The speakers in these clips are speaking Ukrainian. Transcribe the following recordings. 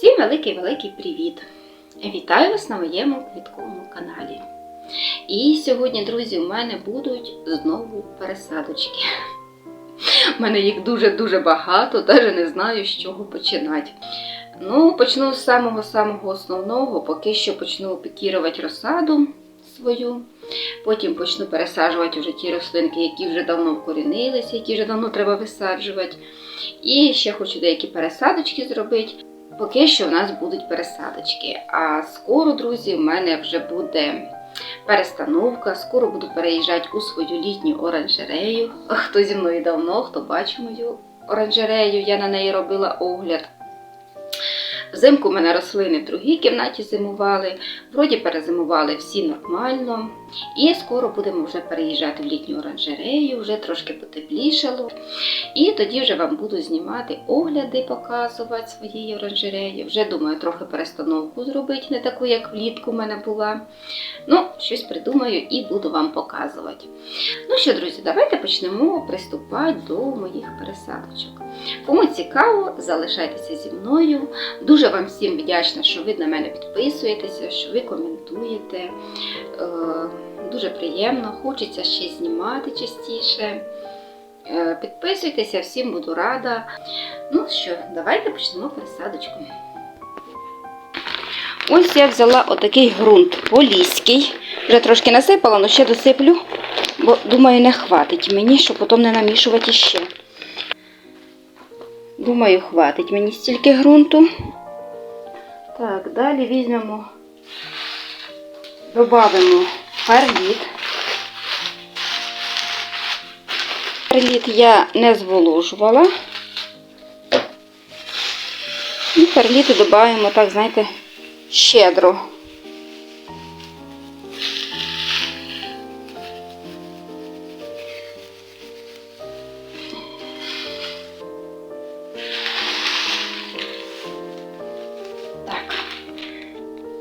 Всім великий-великий привіт! Вітаю вас на моєму квітковому каналі. І сьогодні, друзі, у мене будуть знову пересадочки. У мене їх дуже-дуже багато, навіть не знаю, з чого починати. Ну, почну з самого-самого основного, поки що почну пікірувати розсаду свою. Потім почну пересаджувати вже ті рослинки, які вже давно вкорінилися, які вже давно треба висаджувати. І ще хочу деякі пересадочки зробити. Поки що в нас будуть пересадочки. А скоро, друзі, в мене вже буде перестановка. Скоро буду переїжджати у свою літню оранжерею. Хто зі мною давно, хто бачив мою оранжерею, я на неї робила огляд. Взимку в мене рослини в другій кімнаті зимували, вроді перезимували всі нормально. І скоро будемо вже переїжджати в літню оранжерею, вже трошки потеплішало. І тоді вже вам буду знімати огляди, показувати своєї оранжереї. Вже думаю, трохи перестановку зробити, не таку, як влітку в мене була. Ну, щось придумаю і буду вам показувати. Ну що, друзі, давайте почнемо приступати до моїх пересадочок. Кому цікаво, залишайтеся зі мною. Дуже вам всім вдячна, що ви на мене підписуєтеся, що ви коментуєте. Е, Дуже приємно, хочеться ще знімати частіше. Е, Підписуйтеся, всім буду рада. Ну що, давайте почнемо пересадочку. Ось я взяла отакий ґрунт поліський. Вже трошки насипала, але ще досиплю, бо думаю, не хватить мені, щоб потім не намішувати ще. Думаю, хватить мені стільки ґрунту. Так, далі візьмемо, додамо перліт. Перліт я не зволожувала. І перліту додаємо, так, знаєте, щедро.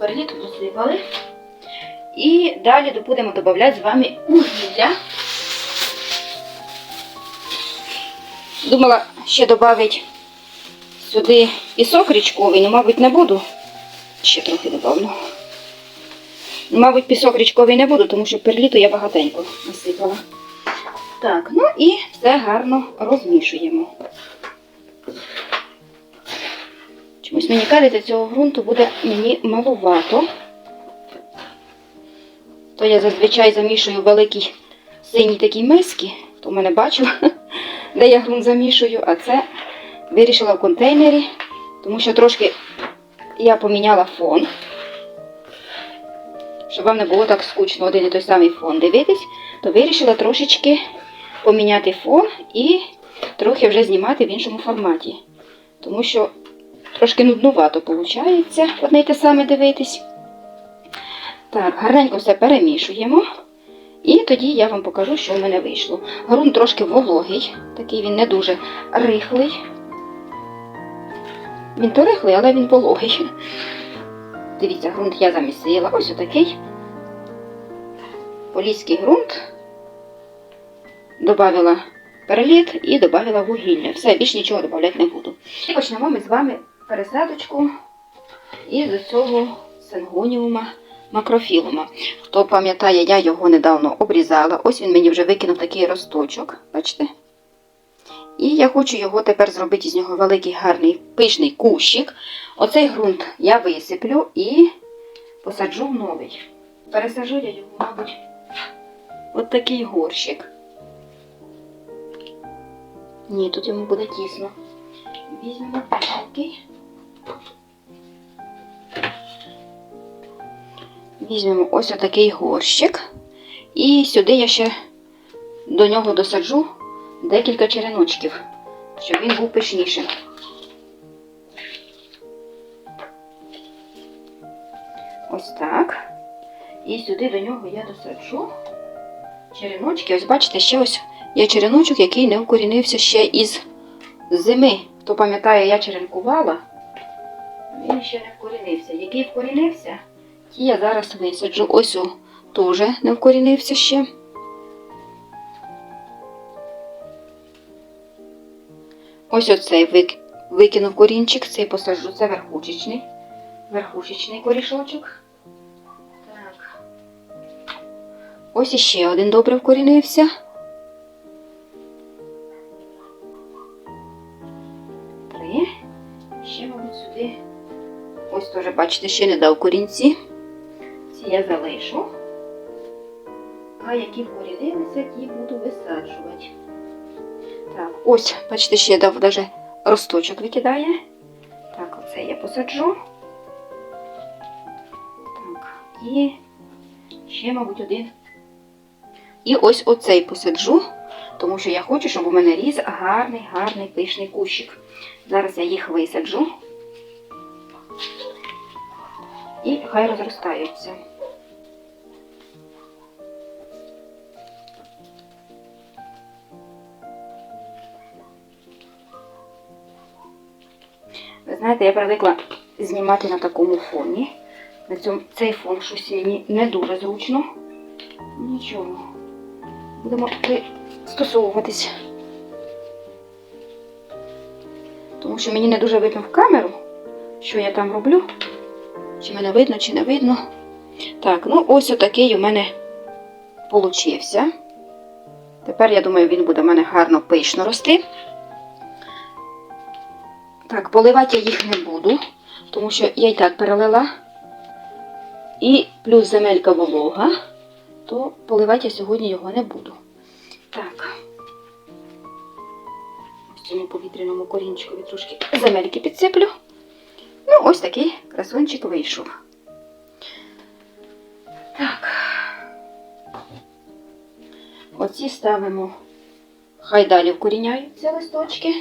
Перліту посипали. І далі будемо додавати з вами вугілля. Думала ще додати сюди пісок річковий, але, мабуть, не буду. Ще трохи додавлю. Мабуть, пісок річковий не буду, тому що перліту я багатенько насипала. Так, ну і все гарно розмішуємо. Чомусь мені кажеться, цього ґрунту буде мені малувато. То я зазвичай замішую в великій синій такій миски, хто мене бачив, де я ґрунт замішую, а це вирішила в контейнері, тому що трошки я поміняла фон, щоб вам не було так скучно один і той самий фон дивитись, то вирішила трошечки поміняти фон і трохи вже знімати в іншому форматі. Тому що трошки нуднувато виходить одне й те саме дивитись. Так, гарненько все перемішуємо. І тоді я вам покажу, що в мене вийшло. Грунт трошки вологий, такий він не дуже рихлий. Він то рихлий, але він вологий. Дивіться, ґрунт я замісила. Ось отакий поліський ґрунт. Добавила переліт і додавила вугілля. Все, більш нічого додавати не буду. І почнемо ми з вами пересадочку із цього сингоніума макрофілума. Хто пам'ятає, я його недавно обрізала. Ось він мені вже викинув такий росточок. Бачите? І я хочу його тепер зробити з нього великий гарний пишний кущик. Оцей ґрунт я висиплю і посаджу в новий. Пересаджу я його, мабуть, от такий горщик. Ні, тут йому буде тісно. Візьмемо такий. Візьмемо ось отакий горщик. І сюди я ще до нього досаджу декілька череночків, щоб він був пишнішим. Ось так. І сюди до нього я досаджу череночки. Ось бачите, ще ось є череночок, який не вкорінився ще із зими. Хто пам'ятає, я черенкувала, він ще не вкорінився. Який вкорінився? Ті я зараз висаджу. Ось о, теж не вкорінився ще. Ось оцей викинув корінчик, цей посаджу, це верхушечний. Верхушечний корішочок. Так. Ось іще один добре вкорінився. Теж, бачите, ще не дав корінці. Ці я залишу. А які вкорінилися, ті буду висаджувати. Так, ось, бачите, ще дав даже росточок викидає. Так, оце я посаджу. Так, і ще, мабуть, один. І ось оцей посаджу, тому що я хочу, щоб у мене ріс гарний, гарний пишний кущик. Зараз я їх висаджу. І хай розростаються. Ви знаєте, я привикла знімати на такому фоні. На цьому цей фон щось не дуже зручно. Нічого. Будемо пристосовуватись. Тому що мені не дуже видно в камеру, що я там роблю. Чи мене видно, чи не видно. Так, ну ось отакий у мене получився. Тепер, я думаю, він буде у мене гарно пишно рости. Так, поливати я їх не буду, тому що я і так перелила. І плюс земелька волога, то поливати я сьогодні його не буду. Так. Ось цьому повітряному корінчикові трошки земельки підсиплю. Ну, ось такий красунчик вийшов. Так. Оці ставимо, хай далі вкоріняються листочки,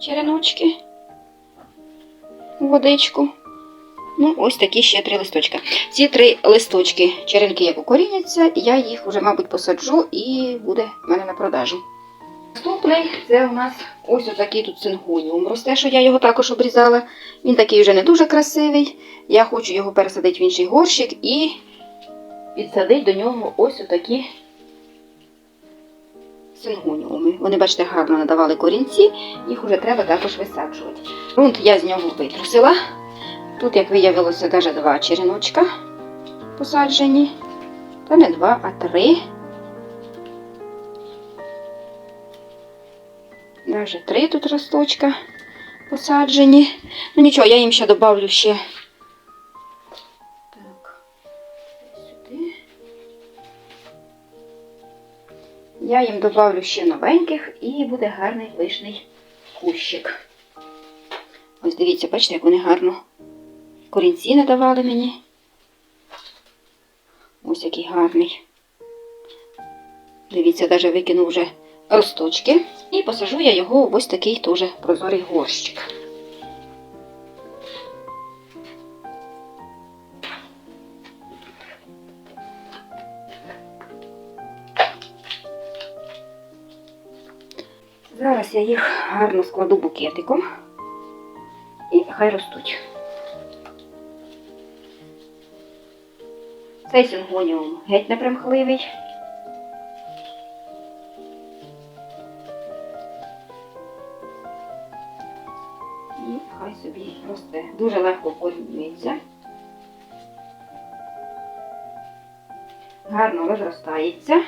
череночки водичку. Ну, ось такі ще три листочка. Ці три листочки, черенки, як укоріняться, я їх вже, мабуть, посаджу і буде в мене на продажу. Наступний це у нас ось отакий тут сингоніум. Росте, що я його також обрізала. Він такий вже не дуже красивий. Я хочу його пересадити в інший горщик і підсадити до нього ось отакі сингоніуми. Вони, бачите, гарно надавали корінці, їх вже треба також висаджувати. Грунт я з нього витрусила. Тут, як виявилося, навіть два череночка посаджені. Та не два, а три. Даже три тут росточка посаджені. Ну нічого, я їм ще добавлю ще. Так, сюди. Я їм добавлю ще новеньких і буде гарний пишний кущик. Ось дивіться, бачите, як вони гарно корінці надавали мені. Ось який гарний. Дивіться, навіть викинув вже росточки. І посажу я його в ось такий теж прозорий горщик. Зараз я їх гарно складу букетиком і хай ростуть. Цей сингоніум геть непримхливий. Розростається.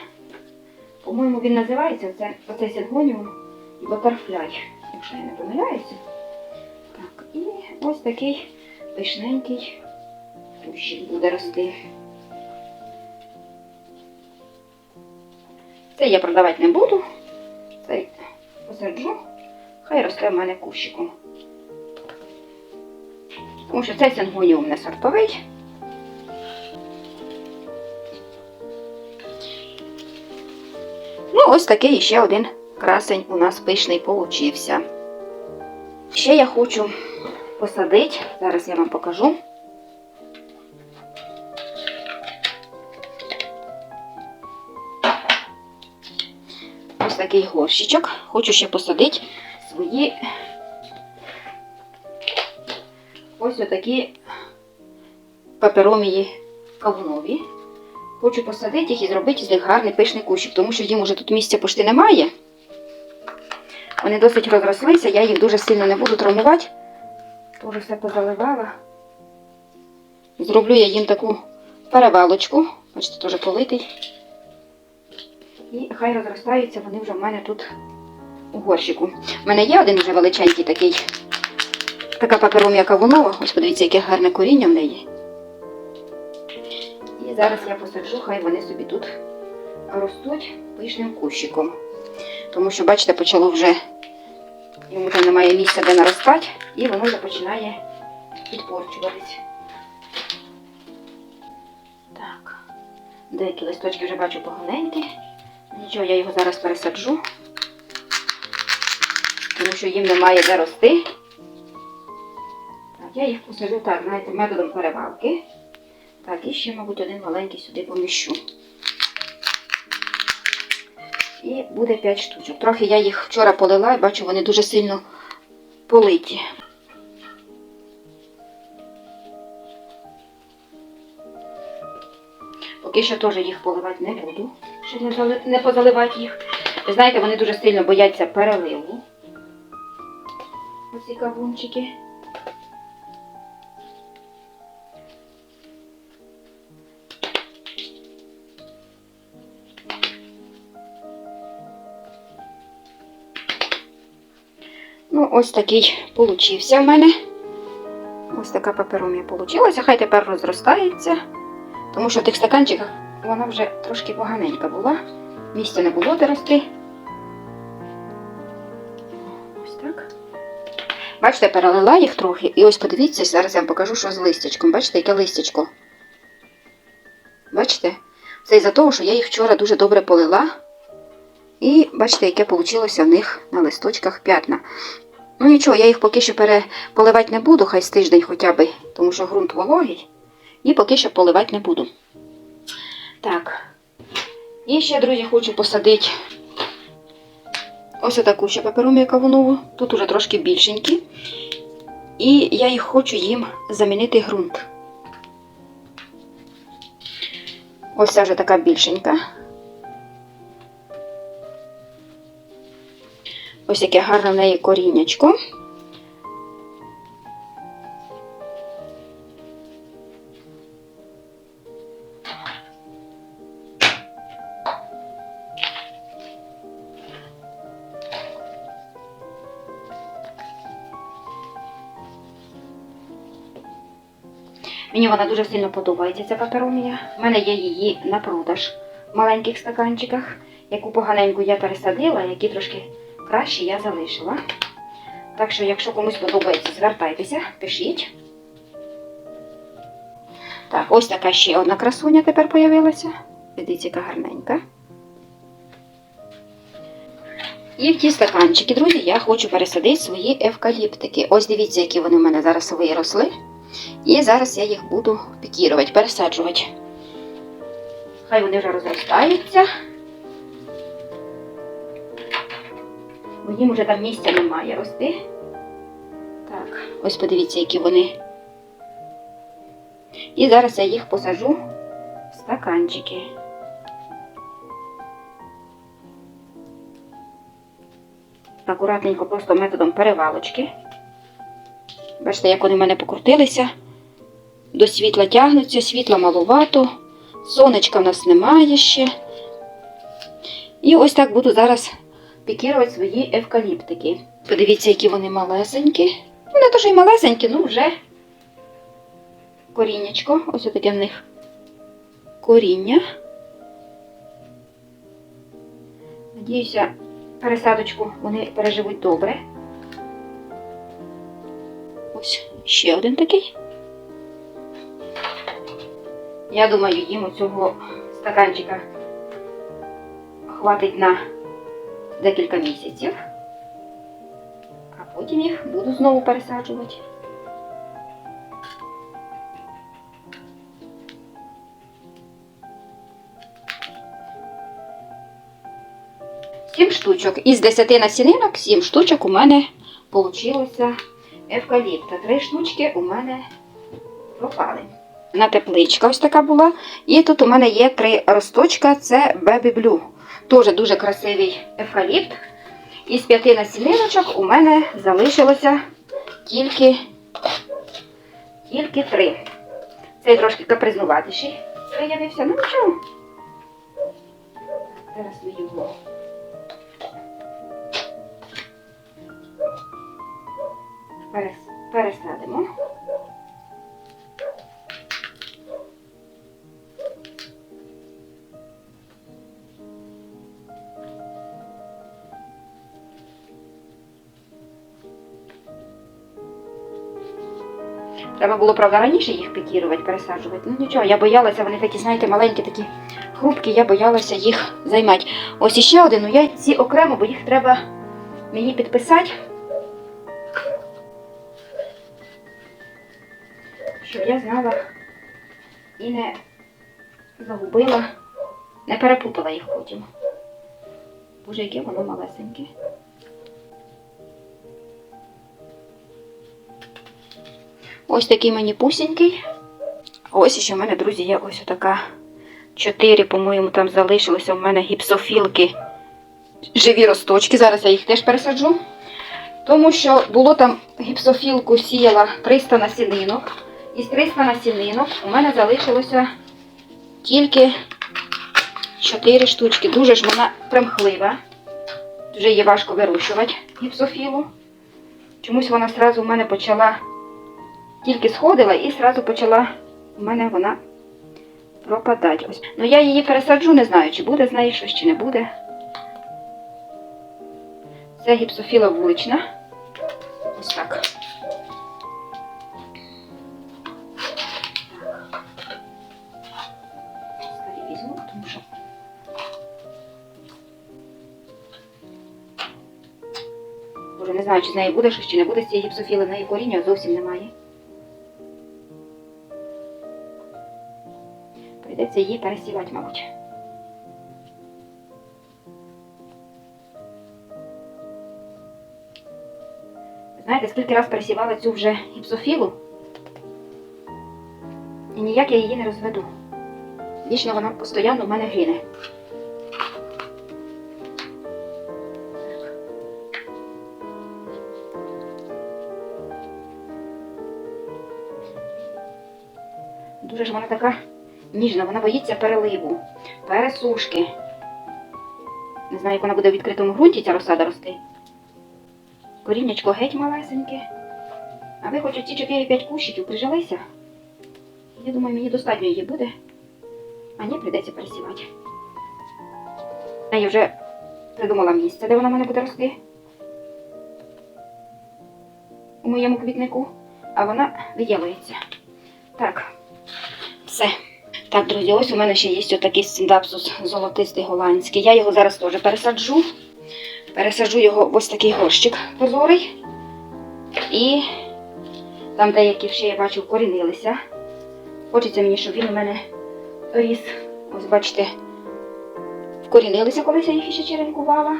По-моєму, він називається це, оцей сингоніум Butterfly, якщо я не помиляюся. Так, і ось такий пишненький кущик буде рости. Це я продавати не буду. Цей посаджу, хай росте в мене кущиком. Тому що цей сингоніум не сортовий. Ось такий ще один красень у нас пишний получився. Ще я хочу посадити, зараз я вам покажу. Ось такий горщичок. Хочу ще посадити свої ось отакі паперомії кавунові. Хочу посадити їх і зробити з них гарний пишний кущик, тому що їм уже тут місця почти немає. Вони досить розрослися, я їх дуже сильно не буду травмувати. Тоже все позаливала. Зроблю я їм таку перевалочку. Бачите, теж политий. І хай розростаються, вони вже в мене тут у горщику. У мене є один вже величенький такий. Така папером'я кавунова. Ось подивіться, яке гарне коріння в неї. Зараз я посаджу, хай вони собі тут ростуть пишним кущиком. Тому що, бачите, почало вже йому там немає місця, де наростати, і воно вже починає підпорчуватись. Так, деякі листочки вже бачу поганенькі. Нічого, я його зараз пересаджу, тому що їм немає де рости. Так, я їх посаджу так, знаєте, методом перевалки. Так, і ще, мабуть, один маленький сюди поміщу. І буде 5 штучок. Трохи я їх вчора полила і бачу, вони дуже сильно политі. Поки що теж їх поливати не буду, щоб не, позаливати їх. Ви знаєте, вони дуже сильно бояться переливу. Оці кавунчики. Ну, ось такий получився в мене. Ось така паперомія получилася. Хай тепер розростається. Тому що в тих стаканчиках вона вже трошки поганенька була. Місця не було де рости. Ось так. Бачите, перелила їх трохи. І ось подивіться, зараз я вам покажу, що з листячком. Бачите, яке листячко? Бачите? Це із-за того, що я їх вчора дуже добре полила. І бачите, яке вийшло в них на листочках п'ятна. Ну нічого, я їх поки що переполивати не буду, хай з тиждень хоча б, тому що ґрунт вологий. І поки що поливати не буду. Так. І ще, друзі, хочу посадити ось таку ще паперомію кавунову. Тут уже трошки більшенькі. І я їх хочу їм замінити ґрунт. Ось ця вже така більшенька. Ось яке гарне в неї коріннячко. Мені вона дуже сильно подобається, ця паперомія. У мене є її на продаж в маленьких стаканчиках. Яку поганеньку я пересадила, які трошки кращі я залишила. Так що, якщо комусь подобається, звертайтеся, пишіть. Так, ось така ще одна красуня тепер появилася. Дивіться, яка гарненька. І в ті стаканчики, друзі, я хочу пересадити свої евкаліптики. Ось дивіться, які вони в мене зараз виросли. І зараз я їх буду пікірувати, пересаджувати. Хай вони вже розростаються. Бо їм вже там місця немає рости. Так, ось подивіться, які вони. І зараз я їх посажу в стаканчики. Акуратненько, просто методом перевалочки. Бачите, як вони в мене покрутилися. До світла тягнуться, світла маловато, сонечка в нас немає ще. І ось так буду зараз пікірувати свої евкаліптики. Подивіться, які вони малесенькі. Вони теж і малесенькі, ну вже коріннячко. Ось таке в них коріння. Надіюся, пересадочку вони переживуть добре. Ось ще один такий. Я думаю, їм у цього стаканчика хватить на декілька місяців, а потім їх буду знову пересаджувати. Сім штучок. Із 10 насінинок 7 штучок у мене вийшло евкаліпта. Три штучки у мене пропали. На тепличка ось така була. І тут у мене є три росточка, це Baby Blue. Теж дуже красивий евкаліпт. Із п'яти насіниночок у мене залишилося тільки, тільки три. Цей трошки капризнуватіший виявився. Ну нічого. Зараз ми його. пересадимо. Треба було, правда, раніше їх пікірувати, пересаджувати. Ну нічого, я боялася, вони такі, знаєте, маленькі, такі хрупкі, я боялася їх займати. Ось іще один, ну я ці окремо, бо їх треба мені підписати. Щоб я знала і не загубила, не перепутала їх потім. Боже, яке воно малесеньке. Ось такий мені пусенький. А Ось ще в мене, друзі, є ось така. Чотири, по-моєму, там залишилося в мене гіпсофілки. Живі росточки. Зараз я їх теж пересаджу. Тому що було там гіпсофілку сіяла 300 насінинок. Із 300 насінинок у мене залишилося тільки 4 штучки. Дуже ж вона примхлива. Вже її важко вирощувати гіпсофілу. Чомусь вона одразу в мене почала тільки сходила і одразу почала у мене вона пропадати. Ось. Ну я її пересаджу, не знаю, чи буде з неї щось, чи не буде. Це гіпсофіла вулична. Ось так. Не знаю, чи з неї буде щось, чи не буде з цієї гіпсофіли, в неї коріння зовсім немає. Прийдеться її пересівати, мабуть. Знаєте, скільки раз пересівала цю вже гіпсофілу? І ніяк я її не розведу. Вічно вона постійно в мене гине. Дуже ж вона така ніжна, вона боїться переливу, пересушки. Не знаю, як вона буде в відкритому ґрунті ця розсада рости. Коріннячко геть малесеньке. А ви хоч ці 4-5 кущиків прижилися. Я думаю, мені достатньо її буде. А ні, прийдеться пересівати. Я вже придумала місце, де вона в мене буде рости. У моєму квітнику. А вона виділується. Так, все. Так, друзі, ось у мене ще є отакий стендапсус золотистий голландський. Я його зараз теж пересаджу. Пересаджу його в ось такий горщик прозорий. І там деякі ще я бачу вкорінилися. Хочеться мені, щоб він у мене ріс. Ось бачите, вкорінилися, колись я їх ще черенкувала.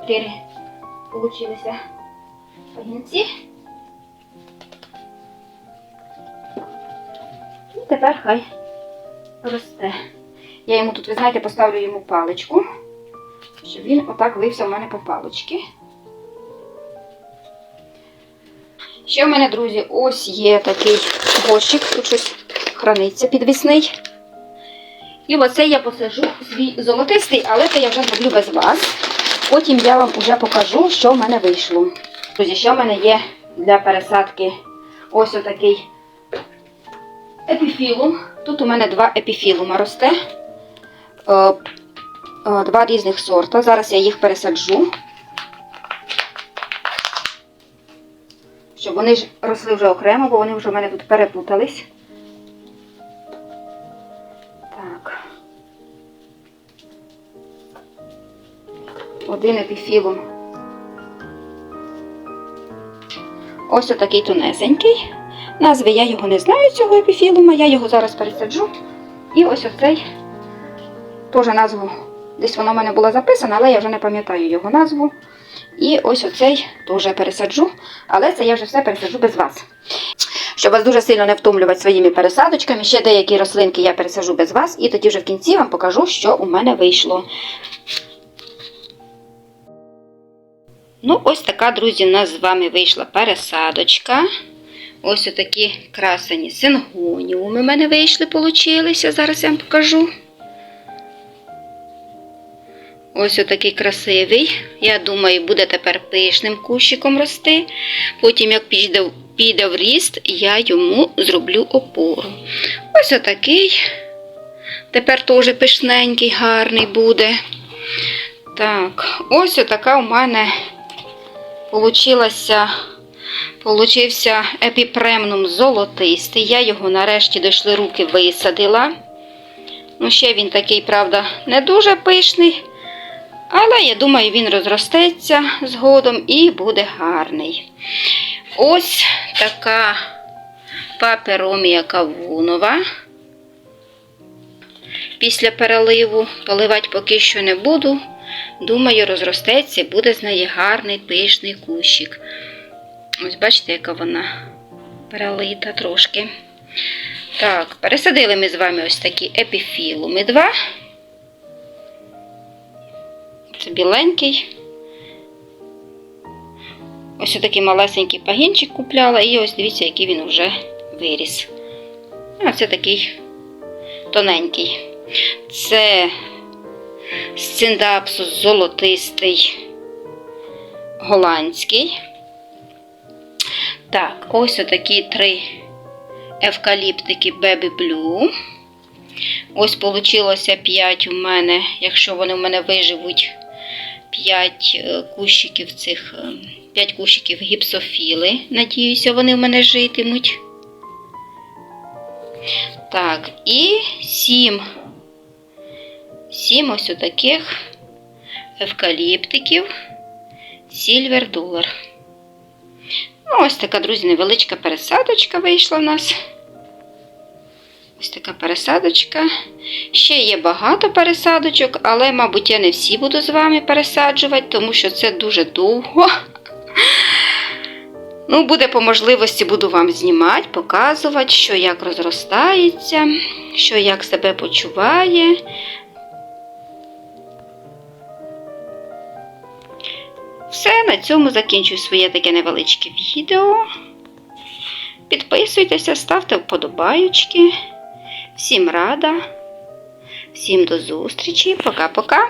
Чотири получилися пагінці. І тепер хай росте. Я йому тут, ви знаєте, поставлю йому паличку, щоб він отак вився в мене по палички. Ще в мене, друзі, ось є такий горщик, тут щось храниться підвісний. І оце я посажу свій золотистий, але це я вже зроблю без вас. Потім я вам вже покажу, що в мене вийшло. Друзі, що в мене є для пересадки ось отакий епіфілум. Тут у мене два епіфілума росте. Е, е, Два різних сорта. Зараз я їх пересаджу. Щоб вони ж росли вже окремо, бо вони вже в мене тут перепутались. Так. Один епіфілум. Ось отакий тонесенький. Назви я його не знаю, цього епіфілума, я його зараз пересаджу. І ось оцей теж назву. Десь вона в мене була записана, але я вже не пам'ятаю його назву. І ось оцей теж пересаджу, але це я вже все пересаджу без вас. щоб вас дуже сильно не втомлювати своїми пересадочками. Ще деякі рослинки я пересажу без вас, і тоді вже в кінці вам покажу, що у мене вийшло. Ну, ось така, друзі, у нас з вами вийшла пересадочка. Ось отакі красені сингоніуми у мене вийшли, получилися. Зараз я вам покажу. Ось отакий красивий. Я думаю, буде тепер пишним кущиком рости. Потім, як піде, піде в ріст, я йому зроблю опору. Ось отакий. Тепер теж пишненький, гарний буде. Так, ось отака у мене получилася. Получився епіпремнум золотистий. Я його нарешті дійшли руки висадила. Ну, ще він такий, правда, не дуже пишний. Але я думаю, він розростеться згодом і буде гарний. Ось така паперомія кавунова. Після переливу поливати поки що не буду. Думаю, розростеться і буде з неї гарний пишний кущик. Ось бачите, яка вона перелита трошки. Так, пересадили ми з вами ось такі епіфілуми два. Це біленький. Ось такий малесенький пагінчик купляла, і ось дивіться, який він вже виріс. А це такий тоненький. Це сциндапсус золотистий голландський. Так, ось отакі три евкаліптики Baby Blue. Ось получилося 5 у мене, якщо вони в мене виживуть 5 кущиків цих 5 кущиків гіпсофіли. Надіюся, вони в мене житимуть. Так, і 7. 7 ось отаких евкаліптиків Silver Dollar. Ну, ось така, друзі, невеличка пересадочка вийшла в нас. Ось така пересадочка. Ще є багато пересадочок, але, мабуть, я не всі буду з вами пересаджувати, тому що це дуже довго. Ну, буде по можливості, буду вам знімати, показувати, що як розростається, що як себе почуває. Все, на цьому закінчую своє таке невеличке відео. Підписуйтеся, ставте вподобайочки. Всім рада, всім до зустрічі. Пока-пока.